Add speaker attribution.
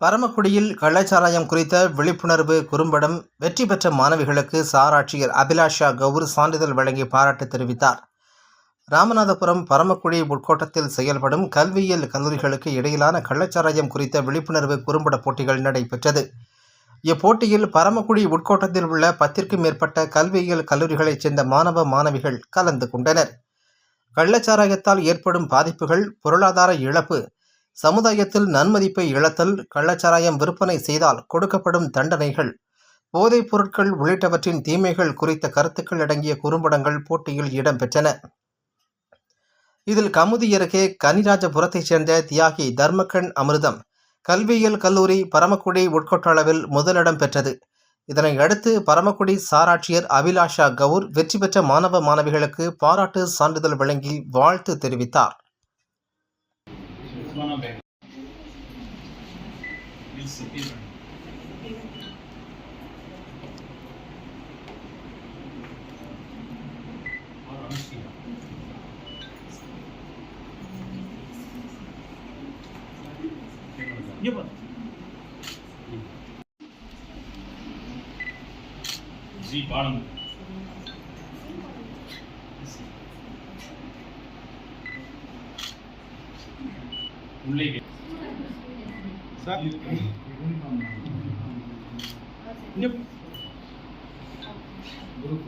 Speaker 1: பரமக்குடியில் கள்ளச்சாராயம் குறித்த விழிப்புணர்வு குறும்படம் வெற்றி பெற்ற மாணவிகளுக்கு சாராட்சியர் அபிலாஷா கவுர் சான்றிதழ் வழங்கி பாராட்டு தெரிவித்தார். ராமநாதபுரம் பரமக்குடி உட்கோட்டத்தில் செயல்படும் கல்வியியல் கல்லூரிகளுக்கு இடையிலான கள்ளச்சாராயம் குறித்த விழிப்புணர்வு குறும்பட போட்டிகள் நடைபெற்றது. இப்போட்டியில் பரமக்குடி உட்கோட்டத்தில் உள்ள பத்திற்கும் மேற்பட்ட கல்வியியல் கல்லூரிகளைச் சேர்ந்த மாணவ மாணவிகள் கலந்து கொண்டனர். கள்ளச்சாராயத்தால் ஏற்படும் பாதிப்புகள் பொருளாதார இழப்பு சமுதாயத்தில் நன்மதிப்பை இழத்தல் கள்ளச்சாராயம் விற்பனை செய்தால் கொடுக்கப்படும் தண்டனைகள். போதைப் பொருட்கள் உள்ளிட்டவற்றின் தீமைகள் குறித்த கருத்துக்கள் அடங்கிய குறும்படங்கள் போட்டியில் இடம்பெற்றன. இதில் கமுதி அருகே கனிராஜபுரத்தைச் சேர்ந்த தியாகி தர்மகண் அமிர்தம் கல்வியியல் கல்லூரி பரமக்குடி உட்கோட்ட அளவில் முதலிடம் பெற்றது. இதனை அடுத்து பரமக்குடி சாராட்சியர் அபிலாஷா கவுர் வெற்றி பெற்ற மாணவ மாணவிகளுக்கு பாராட்டு சான்றிதழ் வழங்கி வாழ்த்து தெரிவித்தார்.
Speaker 2: is one of them. It's superior. Or honesty. ये बता जी बारम உள்ளே
Speaker 3: சார்
Speaker 2: குரூப்